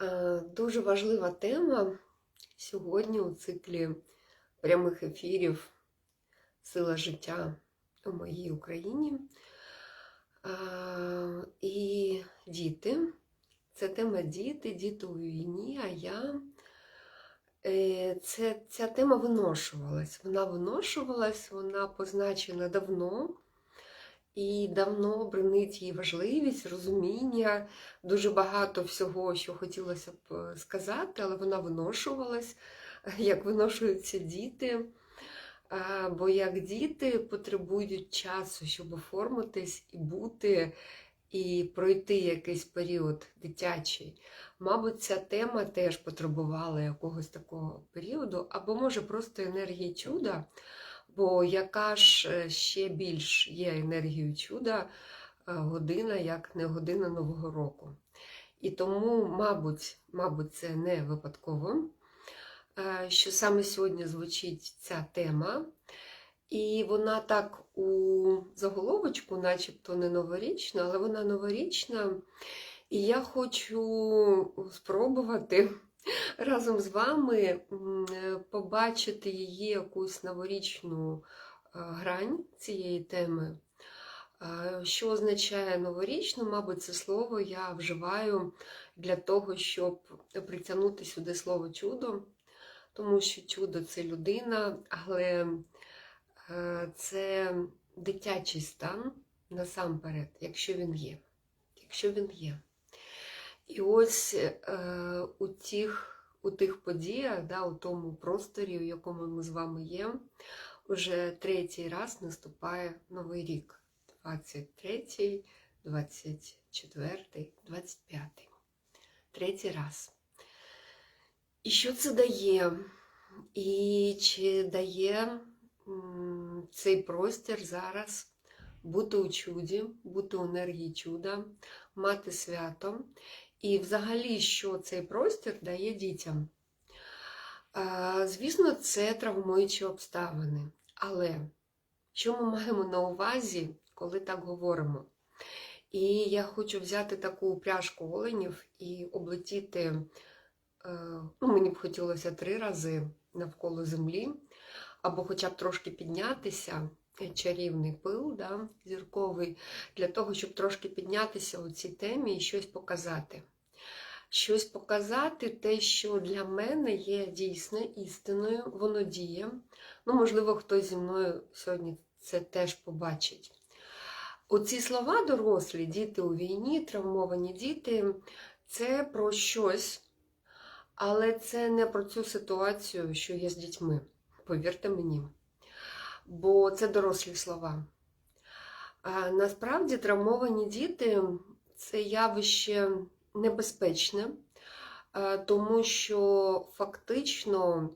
Е, Дуже важлива тема сьогодні у циклі прямих ефірів Сила життя у моїй Україні. Е, І діти. Це тема діти, діти у війні, а я. е, Це, ця тема виношувалась. Вона виношувалась, вона позначена давно. І давно бренить її важливість, розуміння, дуже багато всього, що хотілося б е, сказати, але вона виношувалась, як виношуються діти. Бо як діти потребують часу, щоб оформитись і бути, і пройти якийсь період дитячий. Мабуть, ця тема теж потребувала якогось такого періоду, або може просто енергії чуда. Бо яка ж е, ще більш є енергією чуда е, година, як не година Нового року. І тому, мабуть, мабуть, це не випадково, е, що саме сьогодні звучить ця тема. І вона так у заголовочку, начебто не новорічна, але вона новорічна. І я хочу спробувати разом з вами е, побачити її якусь новорічну е, грань цієї теми. Що означає новорічно? Мабуть, це слово я вживаю для того, щоб притягнути сюди слово чудо, тому що чудо це людина, але е, це дитячий стан насамперед, якщо він є. Якщо він є. І ось е, у тих у тих подіях, да, у тому просторі, у якому ми з вами є, вже третій раз наступає Новий рік. 23, 24, 25. Третій раз. І що це дає? І чи дає цей простір зараз бути у чуді, бути у енергії чуда, мати свято? І взагалі, що цей простір дає дітям? Звісно, це травмуючі обставини. Але що ми маємо на увазі, коли так говоримо? І я хочу взяти таку пряжку оленів і облетіти, е, ну, мені б хотілося три рази навколо землі, або хоча б трошки піднятися, е, чарівний пил да, зірковий, для того, щоб трошки піднятися у цій темі і щось показати. Щось показати, те, що для мене є дійсно істиною, воно діє. Ну, можливо, хтось зі мною сьогодні це теж побачить. Оці слова дорослі, діти у війні, травмовані діти це про щось, але це не про цю ситуацію, що є з дітьми. Повірте мені. Бо це дорослі слова. А насправді травмовані діти це явище небезпечне, е, тому що фактично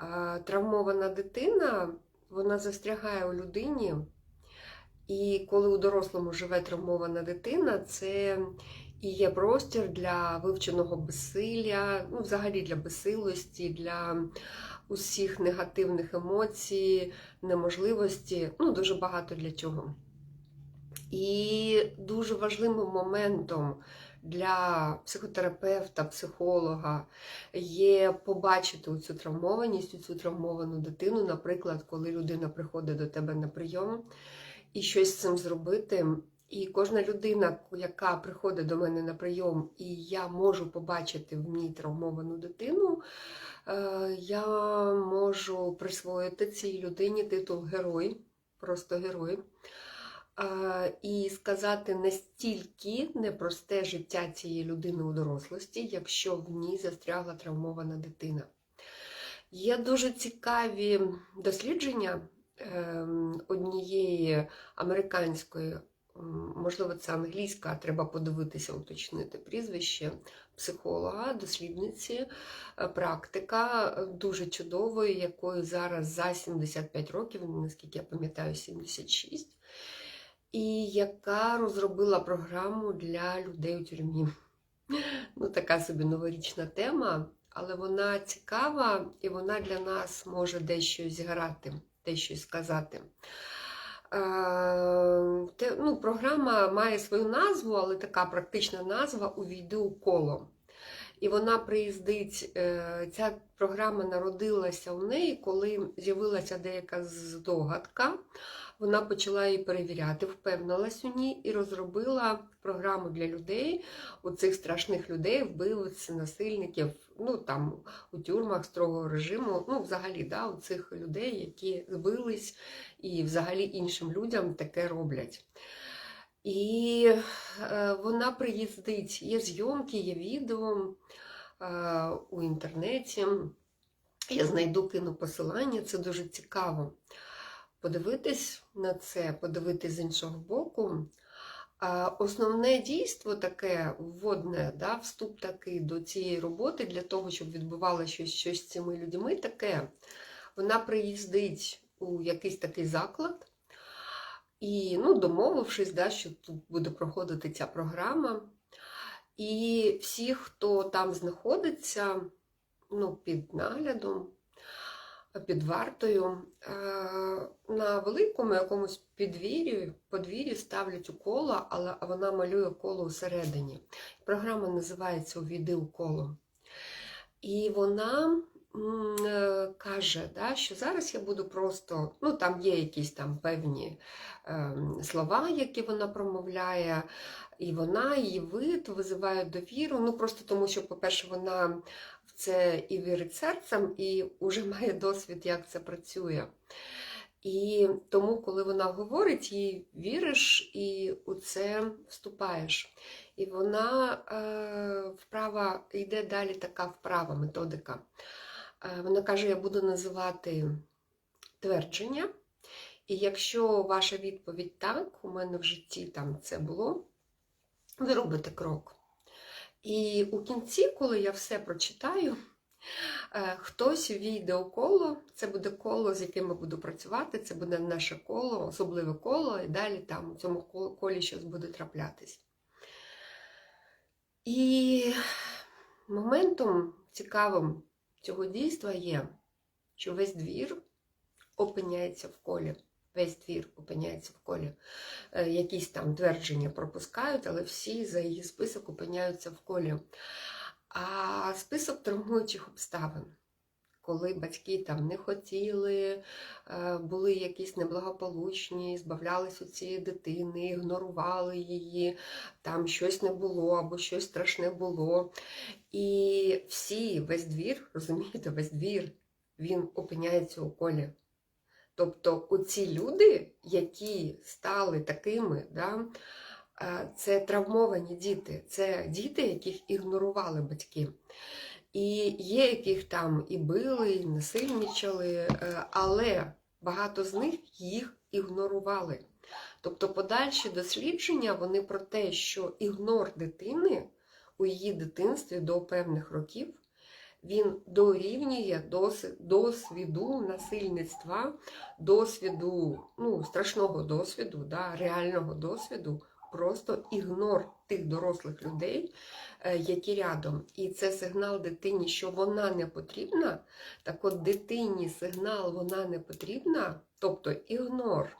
е, травмована дитина вона застрягає у людині. І коли у дорослому живе травмована дитина, це і є простір для вивченого безсилля, ну, взагалі для безсилості, для усіх негативних емоцій, неможливості, ну, дуже багато для чого. І дуже важливим моментом для психотерапевта, психолога є побачити цю травмованість, цю травмовану дитину, наприклад, коли людина приходить до тебе на прийом і щось з цим зробити. І кожна людина, яка приходить до мене на прийом, і я можу побачити в ній травмовану дитину, е, я можу присвоїти цій людині титул герой, просто герой. І сказати настільки непросте життя цієї людини у дорослості, якщо в ній застрягла травмована дитина. Є дуже цікаві дослідження ем, однієї американської, можливо, це англійська, треба подивитися, уточнити прізвище психолога, дослідниці, е, практика дуже чудової, якої зараз за 75 років, наскільки я пам'ятаю, 76 і яка розробила програму для людей у тюрмі. Ну, така собі новорічна тема, але вона цікава і вона для нас може дещо зіграти, дещо сказати. Е, те, ну, Програма має свою назву, але така практична назва Увійди у коло. І вона приїздить, е, ця програма народилася у неї, коли з'явилася деяка здогадка. Вона почала її перевіряти, впевнилась у ній і розробила програму для людей, у цих страшних людей, вбивць, насильників, ну там у тюрмах строгого режиму, ну взагалі, да, у цих людей, які збились і взагалі іншим людям таке роблять. І е, вона приїздить, є зйомки, є відео е, у інтернеті. Я знайду кину посилання, це дуже цікаво. Подивитись на це, подивитись з іншого боку. Основне дійство таке вводне, да, вступ такий до цієї роботи для того, щоб відбувалося щось, щось з цими людьми таке. Вона приїздить у якийсь такий заклад. І ну, домовившись, да, що тут буде проходити ця програма. І всі, хто там знаходиться, ну, під наглядом, під вартою, е, на великому якомусь підвір'ї, подвір'ї ставлять укола, але вона малює коло всередині. Програма називається Увійди у коло. І вона е, каже, да, що зараз я буду просто, ну там є якісь там певні е, слова, які вона промовляє, і вона, її вид визивають довіру. Ну просто тому, що, по-перше, вона це і вірить серцем, і вже має досвід, як це працює. І тому, коли вона говорить, їй віриш і у це вступаєш. І вона е, вправа йде далі така вправа, методика. Е, вона каже: я буду називати твердження. І якщо ваша відповідь так, у мене в житті там це було, ви робите крок. І у кінці, коли я все прочитаю, е, хтось війде у коло, це буде коло, з яким я буду працювати, це буде наше коло, особливе коло, і далі там у цьому колі щось буде траплятись. І моментом цікавим цього дійства є, що весь двір опиняється в колі. Весь двір опиняється в колі. Е, Якісь там твердження пропускають, але всі за її список опиняються в колі. А список травмуючих обставин, коли батьки там не хотіли, е, були якісь неблагополучні, збавлялись у цієї дитини, ігнорували її, там щось не було або щось страшне було. І всі, весь двір, розумієте, весь двір, він опиняється у колі. Тобто оці люди, які стали такими, да, е, це травмовані діти, це діти, яких ігнорували батьки. І є, яких там і били, і насильничали, е, але багато з них їх ігнорували. Тобто подальші дослідження вони про те, що ігнор дитини у її дитинстві до певних років він дорівнює досвіду насильництва, досвіду, ну, страшного досвіду, да, реального досвіду, просто ігнор тих дорослих людей, е, які рядом. І це сигнал дитині, що вона не потрібна. Так от дитині сигнал вона не потрібна, тобто ігнор.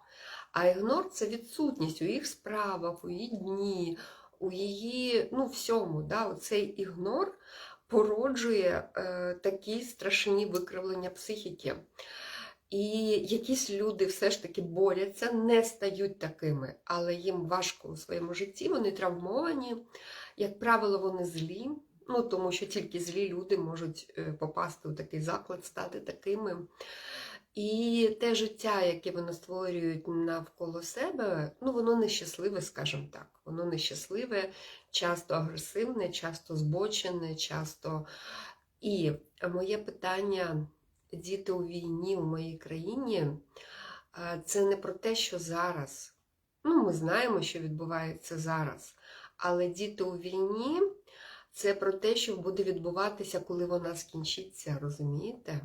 А ігнор це відсутність у їх справах, у її дні, у її, ну, всьому. Да, Оцей ігнор породжує е, такі страшні викривлення психіки. І якісь люди все ж таки борються, не стають такими, але їм важко у своєму житті, вони травмовані, як правило, вони злі, ну тому що тільки злі люди можуть е, попасти у такий заклад, стати такими. І те життя, яке вони створюють навколо себе, ну воно нещасливе, скажімо так. Воно нещасливе, часто агресивне, часто збочене, часто. І моє питання: діти у війні у моїй країні це не про те, що зараз. Ну, ми знаємо, що відбувається зараз. Але діти у війні це про те, що буде відбуватися, коли вона скінчиться, розумієте?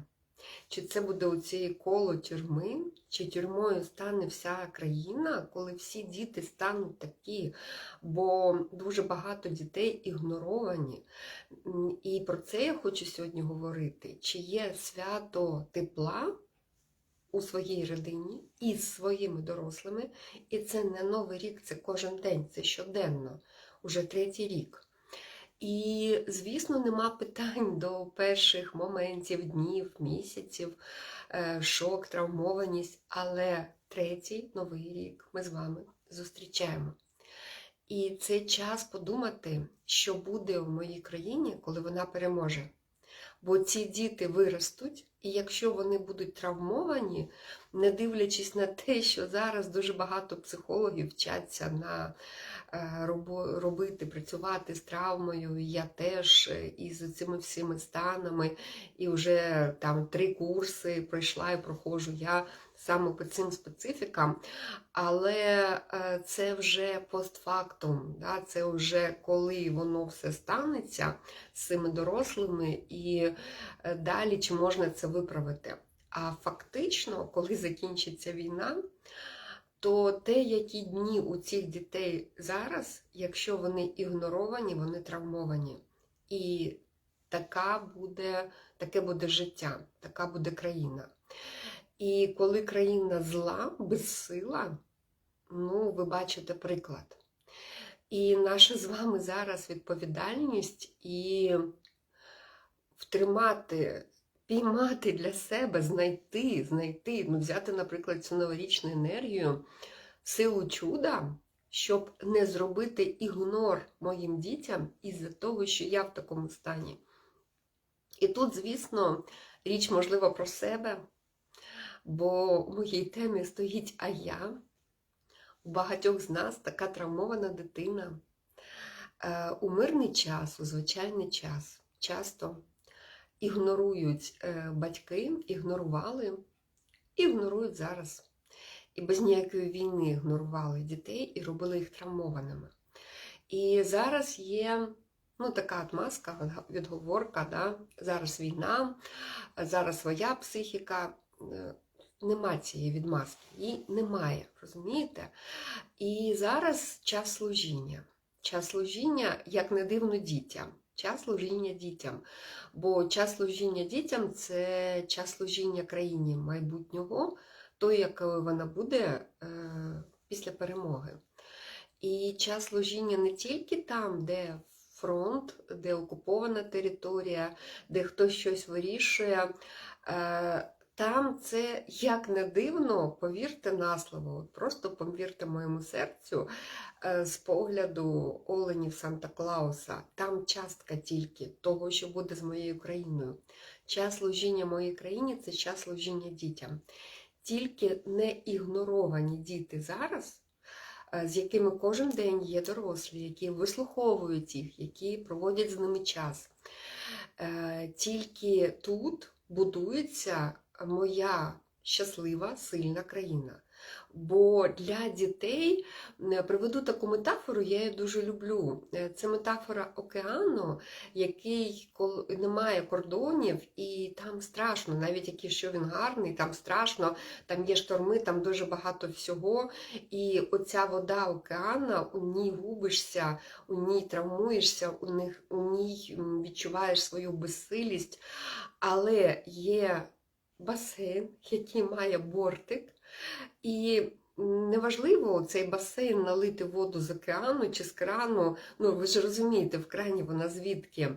Чи це буде у цієї коло тюрми, чи тюрмою стане вся країна, коли всі діти стануть такі, бо дуже багато дітей ігноровані. І про це я хочу сьогодні говорити. Чи є свято тепла у своїй родині із своїми дорослими, і це не новий рік, це кожен день, це щоденно, уже третій рік. І, звісно, нема питань до перших моментів, днів, місяців, е, шок, травмованість. Але третій новий рік ми з вами зустрічаємо. І це час подумати, що буде в моїй країні, коли вона переможе. Бо ці діти виростуть, і якщо вони будуть травмовані, не дивлячись на те, що зараз дуже багато психологів вчаться на е, робити, працювати з травмою, я теж із і з цими всіми станами, і вже там три курси пройшла і проходжу. Я саме по цим специфікам. Але е, це вже постфактум, да? це вже коли воно все станеться з цими дорослими, і е, далі чи можна це виправити. А фактично, коли закінчиться війна, то те, які дні у цих дітей зараз, якщо вони ігноровані, вони травмовані. І така буде, таке буде життя, така буде країна. І коли країна зла, безсила, ну, ви бачите приклад. І наша з вами зараз відповідальність і втримати, піймати для себе, знайти, знайти, ну, взяти, наприклад, цю новорічну енергію, силу чуда, щоб не зробити ігнор моїм дітям із-за того, що я в такому стані. І тут, звісно, річ можливо про себе, бо в моїй темі стоїть а я. У багатьох з нас така травмована дитина. Е, У мирний час, у звичайний час, часто ігнорують е, батьки, ігнорували, ігнорують зараз. І без ніякої війни ігнорували дітей і робили їх травмованими. І зараз є ну, така отмазка, відговорка, да? зараз війна, зараз своя психіка. Нема цієї відмазки, її немає, розумієте? І зараз час служіння. Час служіння, як не дивно, дітям. Час служіння дітям. Бо час служіння дітям це час служіння країні майбутнього, той, якою вона буде е, після перемоги. І час служіння не тільки там, де фронт, де окупована територія, де хтось щось вирішує. Е, там це, як не дивно, повірте на слово, просто повірте моєму серцю е, з погляду Оленів Санта-Клауса. Там частка тільки того, що буде з моєю країною. Час служіння моїй країні це час служіння дітям. Тільки не ігноровані діти зараз, е, з якими кожен день є дорослі, які вислуховують їх, які проводять з ними час. Е, Тільки тут будується моя щаслива, сильна країна. Бо для дітей е, приведу таку метафору, я її дуже люблю. Е, Це метафора океану, який не має кордонів, і там страшно, навіть якщо він гарний, там страшно, там є шторми, там дуже багато всього. І оця вода океана, у ній губишся, у ній травмуєшся, у ній відчуваєш свою безсилість, але є басейн, який має бортик. І неважливо цей басейн налити воду з океану чи з крану, ну ви ж розумієте, в крані вона звідки.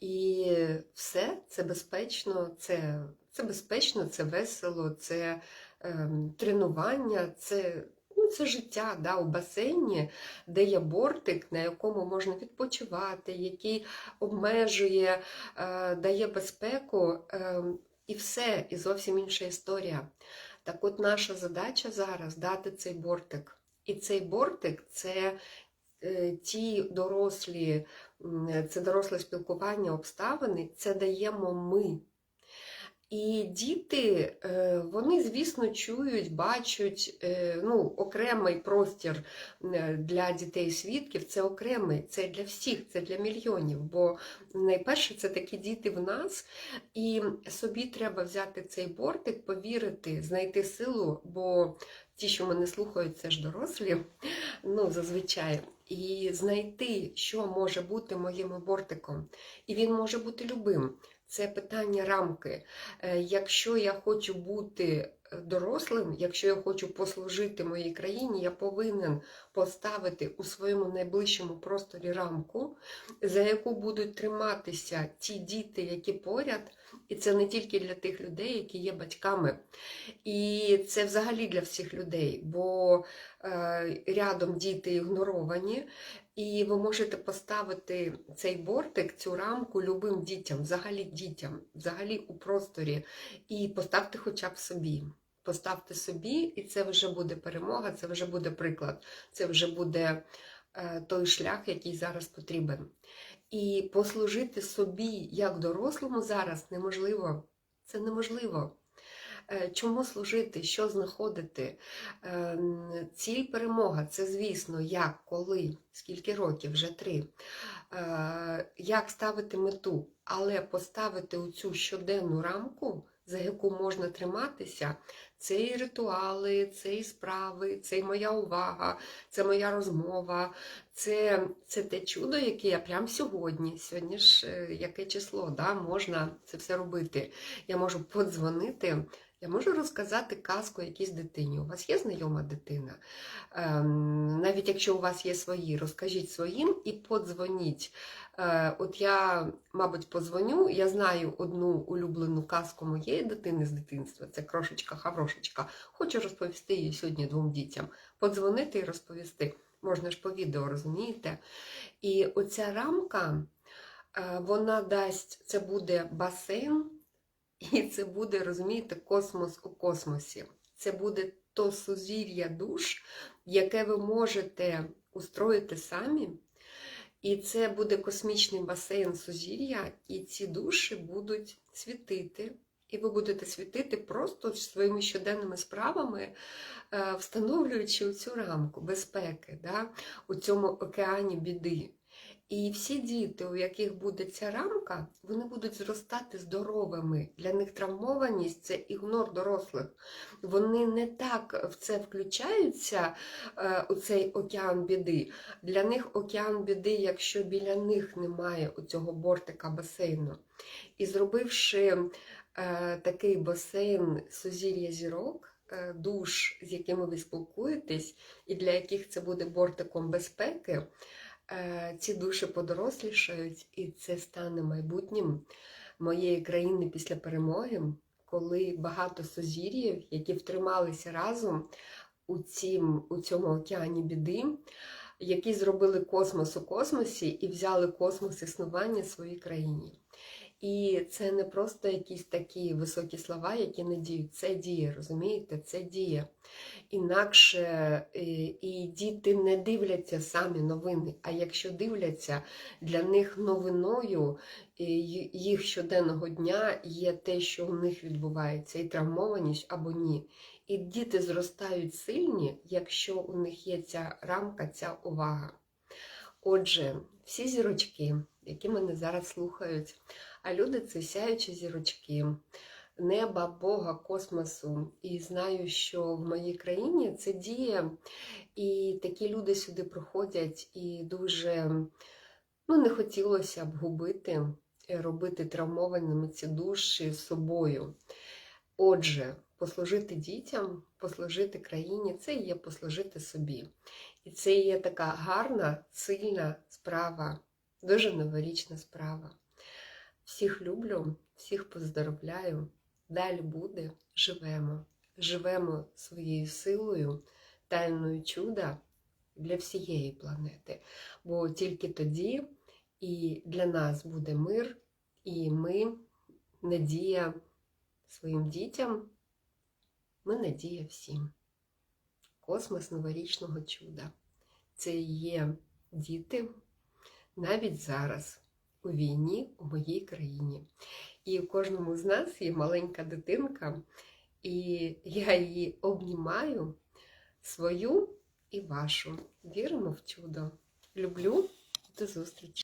І все це безпечно, це, це безпечно, це весело, це ем, тренування, це. Ну, це життя да, у басейні, де є бортик, на якому можна відпочивати, який обмежує, е, дає безпеку, е, і все, і зовсім інша історія. Так от наша задача зараз дати цей бортик. І цей бортик це е, ті дорослі, це доросле спілкування, обставини, це даємо ми. І діти, е, вони, звісно, чують, бачать е, ну, окремий простір е, для дітей-свідків, це окремий, це для всіх, це для мільйонів. Бо найперше це такі діти в нас, і собі треба взяти цей бортик, повірити, знайти силу, бо ті, що мене слухають, це ж дорослі, ну, зазвичай. і знайти, що може бути моїм абортиком. І він може бути любим. Це питання рамки. Е, Якщо я хочу бути е, дорослим, якщо я хочу послужити моїй країні, я повинен поставити у своєму найближчому просторі рамку, за яку будуть триматися ті діти, які поряд. І це не тільки для тих людей, які є батьками. І це взагалі для всіх людей, бо е, рядом діти ігноровані, і ви можете поставити цей бортик, цю рамку любим дітям, взагалі дітям, взагалі у просторі, і поставте хоча б собі. Поставте собі, і це вже буде перемога, це вже буде приклад, це вже буде е, той шлях, який зараз потрібен. І послужити собі як дорослому зараз неможливо. Це неможливо. Е, Чому служити, що знаходити? Ем, Ціль перемога це, звісно, як, коли, скільки років, вже три. Е, Як ставити мету, але поставити у цю щоденну рамку, за яку можна триматися, це і ритуали, це і справи, це і моя увага, це моя розмова, це, це те чудо, яке я прямо сьогодні, сьогодні ж е, яке число, да, можна це все робити. Я можу подзвонити, я можу розказати казку якійсь дитині. У вас є знайома дитина? Ем, навіть якщо у вас є свої, розкажіть своїм і подзвоніть. Е, от я, мабуть, позвоню, я знаю одну улюблену казку моєї дитини з дитинства, це крошечка Хаврошечка. Хочу розповісти її сьогодні двом дітям. Подзвонити і розповісти. Можна ж по відео, розумієте? І оця рамка, е, вона дасть, це буде басейн, і це буде, розумієте, космос у космосі. Це буде то сузір'я душ, яке ви можете устроїти самі. І це буде космічний басейн сузір'я, і ці душі будуть світити. І ви будете світити просто своїми щоденними справами, е, встановлюючи цю рамку безпеки да, у цьому океані біди. І всі діти, у яких буде ця рамка, вони будуть зростати здоровими. Для них травмованість це ігнор дорослих. Вони не так в це включаються, е, у цей океан біди. Для них океан біди, якщо біля них немає цього бортика басейну. І зробивши е, такий басейн сузір'я зірок, е, душ, з якими ви спілкуєтесь, і для яких це буде бортиком безпеки, ці душі подорослішають, і це стане майбутнім моєї країни після перемоги, коли багато сузір'їв, які втрималися разом у, цім, у цьому океані біди, які зробили космос у космосі і взяли космос існування своїй країні. І це не просто якісь такі високі слова, які не діють. Це діє, розумієте? Це діє. Інакше е, і діти не дивляться самі новини. А якщо дивляться, для них новиною е, їх щоденного дня є те, що у них відбувається, і травмованість або ні. І діти зростають сильні, якщо у них є ця рамка, ця увага. Отже, всі зірочки, які мене зараз слухають, а люди це сяючі зірочки, неба, Бога, космосу. І знаю, що в моїй країні це діє, і такі люди сюди приходять, і дуже ну, не хотілося б губити, робити травмованими ці душі собою. Отже, послужити дітям, послужити країні це є послужити собі. І це є така гарна, сильна справа, дуже новорічна справа. Всіх люблю, всіх поздоровляю. Далі буде, живемо. Живемо своєю силою, тайною чуда для всієї планети. Бо тільки тоді і для нас буде мир, і ми надія своїм дітям, ми надія всім. Космос новорічного чуда. Це є діти навіть зараз у війні у моїй країні. І у кожному з нас є маленька дитинка, і я її обнімаю свою і вашу. Віримо в чудо. Люблю. До зустрічі!